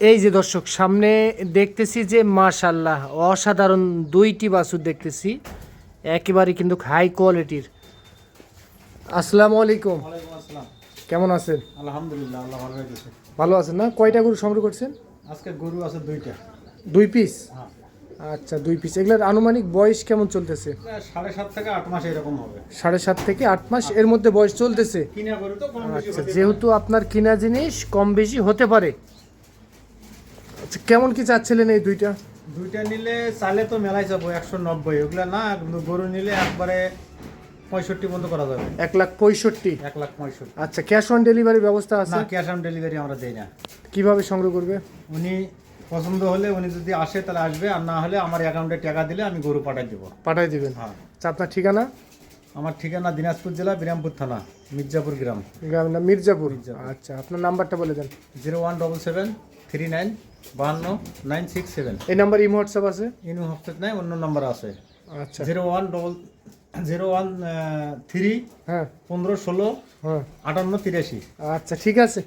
এই যে দর্শক সামনে দেখতেছি যে মাশাল্লাহ অসাধারণ দুইটি বাছুর দেখতেছি। একেবারে কিন্তু হাই কোয়ালিটির আসসালামু আলাইকুম। কেমন আছেন? আলহামদুলিল্লাহ আল্লাহ ভালো হয়েছে ভালো আছেন না? কয়টা গরু সংগ্রহ করছেন? আজকে গরু আছে দুইটা। দুই পিস হ্যাঁ। আচ্ছা দুই পিস এগুলোর আনুমানিক বয়স কেমন চলতেছে? সাড়ে সাত থেকে আট মাস এরকম হবে। সাড়ে সাত থেকে আট মাস এর মধ্যে বয়স চলতেছে? কিনা গরু তো আচ্ছা যেহেতু আপনার কিনা জিনিস কম বেশি হতে পারে। আচ্ছা কেমন কি চাচ্ছিলেন এই দুইটা? দুইটা নিলে চালে তো মেলাই যাব একশো নব্বই। ওগুলো না কিন্তু গরু নিলে একবারে পঁয়ষট্টি পর্যন্ত করা যাবে। এক লাখ পঁয়ষট্টি? এক লাখ পঁয়ষট্টি। আচ্ছা ক্যাশ অন ডেলিভারি ব্যবস্থা আছে? না ক্যাশ অন ডেলিভারি আমরা দেই না। কীভাবে সংগ্রহ করবে? উনি পছন্দ হলে উনি যদি আসে তাহলে আসবে আর না হলে আমার অ্যাকাউন্টে টাকা দিলে আমি গরু পাঠাই দেবো। পাঠাই দিবেন। হ্যাঁ। আচ্ছা আপনার ঠিকানা? আমার ঠিকানা দিনাজপুর জেলা বিরামপুর থানা মির্জাপুর গ্রাম। গ্রামের নাম মির্জাপুর। আচ্ছা আপনার নাম্বারটা বলে দেন। Zero one double seven three nine বাহান্ন নাইন সিক্স সেভেন। এই নাম্বার ইমো হোয়াটসঅ্যাপ আছে? ইনু হফসেট নাই অন্য নাম্বার আছে। আচ্ছা। Zero one double zero one three হ্যাঁ। পনেরো ষোলো হ্যাঁ। আটান্ন তিরাশি। আচ্ছা ঠিক আছে।